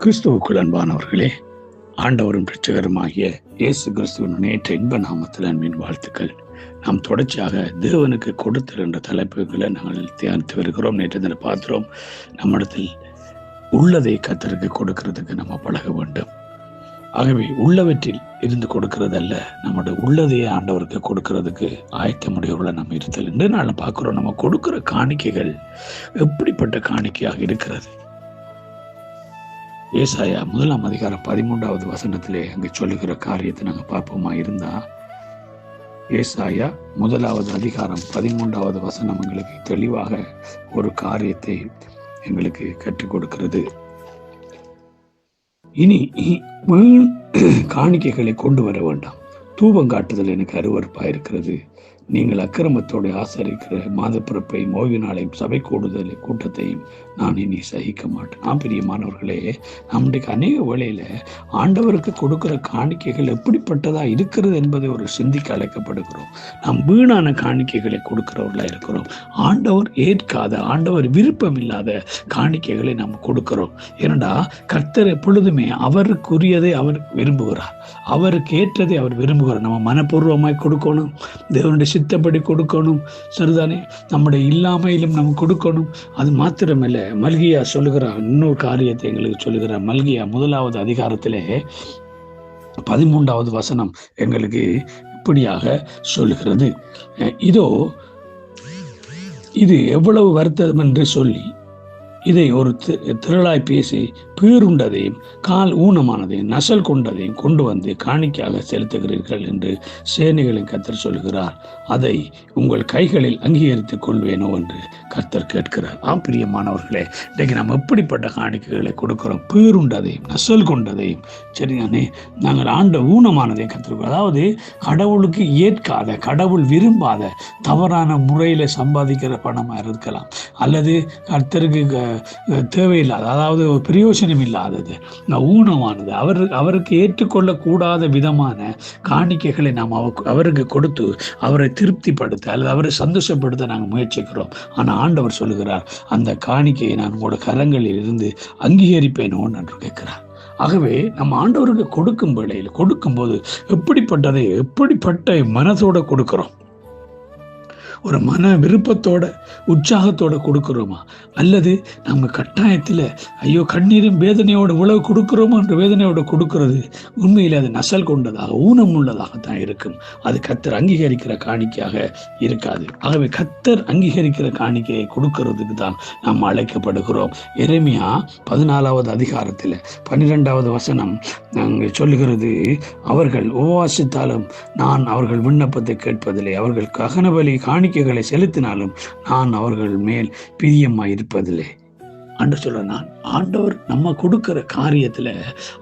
கிறிஸ்துவுக்குள் அன்பானவர்களே ஆண்டவரும் பிரச்சகருமாகிய இயேசு கிறிஸ்துவின் நேற்ற இன்ப நாமத்தில் அன்பின் வாழ்த்துக்கள். நாம் தொடர்ச்சியாக தேவனுக்கு கொடுத்தல் என்ற தலைப்புகளை நாங்கள் தியானித்து வருகிறோம் நேற்று தினம் பார்க்கிறோம். நம்மிடத்தில் உள்ளதை கத்தருக்கு கொடுக்கிறதுக்கு நம்ம பழக வேண்டும். ஆகவே உள்ளவற்றில் இருந்து கொடுக்கிறதல்ல நம்முடைய உள்ளதையே ஆண்டவருக்கு கொடுக்கிறதுக்கு ஆயத்தமுடையவர்கள நம்ம இருத்தல். என்று நான் பார்க்குறோம் நம்ம கொடுக்கிற காணிக்கைகள் எப்படிப்பட்ட காணிக்கையாக இருக்கிறது? ஏசாயா முதலாம் அதிகாரம் பதிமூன்றாவது வசனத்திலே அங்கே சொல்லுகிற காரியத்தை நாங்கள் பார்ப்போமா? இருந்தா ஏசாயா முதலாவது அதிகாரம் பதிமூன்றாவது வசனம் எங்களுக்கு தெளிவாக ஒரு காரியத்தை எங்களுக்கு கற்றுக் கொடுக்கிறது. இனி வீண் காணிக்கைகளை கொண்டு வர வேண்டாம். தூபம் காட்டுதல் எனக்கு அருவறுப்பாக இருக்கிறது. நீங்கள் அக்கிரமத்தோடு ஆசரிக்கிற மாதப்பிறப்பை ஓய்வு நாளையும் சபை கூடுதல் கூட்டத்தையும் நான் இனி சகிக்க மாட்டேன். நான் பிரியமானவர்களே நம்முடைய அநேக வேளையில் ஆண்டவருக்கு கொடுக்கிற காணிக்கைகள் எப்படிப்பட்டதா இருக்கிறது என்பதை ஒரு சிந்திக்க அழைக்கப்படுகிறோம். நாம் வீணான காணிக்கைகளை கொடுக்கிறவர்களாக இருக்கிறோம். ஆண்டவர் ஏற்காத ஆண்டவர் விருப்பம் இல்லாத காணிக்கைகளை நாம் கொடுக்கிறோம். ஏனடா கர்த்தர் எப்பொழுதுமே அவருக்குரியதை அவர் விரும்புகிறார். அவருக்கு ஏற்றதை அவர் விரும்புகிறார். நம்ம மனப்பூர்வமாய் கொடுக்கணும். தேவனுடைய சித்தப்படி கொடுக்கணும். சரிதானே? நம்முடைய இல்லாமையிலும் நம்ம கொடுக்கணும். அது மாத்திரமல்ல மல்கியா சொல்லுகிறார் இன்னொரு காரியத்தை எங்களுக்கு சொல்லுகிறார் மல்கியா முதலாவது அதிகாரத்திலே பதிமூன்றாவது வசனம் எங்களுக்கு இப்படியாக சொல்லுகிறது. இதோ இது எவ்வளவு வருத்தம் என்று சொல்லி இதை ஒரு திரளாய் பேசி பீருண்டதையும் கால் ஊனமானதையும் நசல் கொண்டதையும் கொண்டு வந்து காணிக்கையாக செலுத்துகிறீர்கள் என்று சேனைகளின் கத்தர் சொல்கிறார். அதை உங்கள் கைகளில் அங்கீகரித்துக் கொள்வேனோ என்று கர்த்தர் கேட்கிறார். ஆம் பிரியமானவர்களே இன்றைக்கு நாம் எப்படிப்பட்ட காணிக்கைகளை கொடுக்கிறோம்? பேருண்டதையும் நசல் கொண்டதையும். சரிதானே நாங்கள் ஆண்ட ஊனமானதையும் கத்திருக்கோம் அதாவது கடவுளுக்கு ஏற்காத கடவுள் விரும்பாத தவறான முறையில் சம்பாதிக்கிற பணமாக இருக்கலாம். அல்லது கர்த்தருக்கு தேவையில்லாத அதாவது பிரயோஜனம் இல்லாதது ஊனமானது அவர் அவருக்கு ஏற்றுக்கொள்ளக்கூடாத விதமான காணிக்கைகளை நாம் அவருக்கு கொடுத்து அவரை திருப்திப்படுத்த அல்லது அவரை சந்தோஷப்படுத்த நாங்கள் முயற்சிக்கிறோம். ஆனால் ஆண்டவர் சொல்லுகிறார் அந்த காணிக்கையை நான் உங்களோட கரங்களில் இருந்து அங்கீகரிப்பேனோ என்று கேட்கிறார். ஆகவே நம்ம ஆண்டவருக்கு கொடுக்கும் வேளையில் கொடுக்கும்போது எப்படிப்பட்டதை எப்படிப்பட்ட மனதோட கொடுக்கிறோம்? ஒரு மன விருப்பத்தோட உற்சாகத்தோட கொடுக்கிறோமா? அல்லது நம்ம கட்டாயத்தில் ஐயோ கண்ணீரும் வேதனையோட உழவு கொடுக்கிறோமோ என்று வேதனையோட கொடுக்கிறது உண்மையில் அது நசல் கொண்டதாக ஊனம் உள்ளதாகத்தான் இருக்கும். அது கத்தர் அங்கீகரிக்கிற காணிக்கையாக இருக்காது. ஆகவே கத்தர் அங்கீகரிக்கிற காணிக்கையை கொடுக்கறதுக்கு தான் நாம் அழைக்கப்படுகிறோம். எருமையா பதினாலாவது அதிகாரத்தில் பன்னிரெண்டாவது வசனம் நாங்கள் சொல்லுகிறது அவர்கள் உபவாசித்தாலும் நான் அவர்கள் விண்ணப்பத்தை கேட்பதில்லை. அவர்கள் ககனபலி காணிக்க நம்பிக்கைகளை செலுத்தினாலும் நான் அவர்கள் மேல் பிரியமாக இருப்பதில்லை அன்று சொல்ல நான் ஆண்டவர் நம்ம கொடுக்கிற காரியத்தில்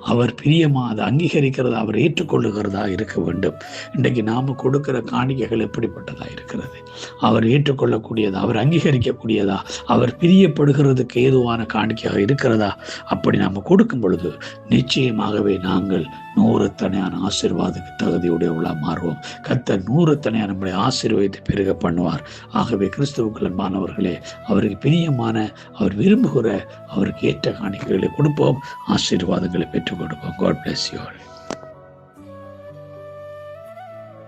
அவர் பிரியமாக அதை அங்கீகரிக்கிறதா அவர் ஏற்றுக்கொள்ளுகிறதா இருக்க வேண்டும். இன்றைக்கு நாம் கொடுக்கிற காணிக்கைகள் எப்படிப்பட்டதாக இருக்கிறது? அவர் ஏற்றுக்கொள்ளக்கூடியதா அவர் அங்கீகரிக்கக்கூடியதா அவர் பிரியப்படுகிறதுக்கு ஏதுவான காணிக்கையாக இருக்கிறதா? அப்படி நாம் கொடுக்கும் பொழுது நிச்சயமாகவே நாங்கள் நூறு தனியான ஆசீர்வாதத்துக்கு தகுதியுடையவளாக மாறுவோம். கத்த நூறு தனியாக நம்முடைய ஆசீர்வாதத்தை பெருக பண்ணுவார். ஆகவே கிறிஸ்துவுக்கள் மாணவர்களே அவருக்கு பிரியமான அவர் விரும்புகிற அவருக்கு ஏற்ற காணிக்கைகளை கொடுப்போம். ஆசீர்வாதங்களை பெற்றுக் கொடுப்போம். God bless you all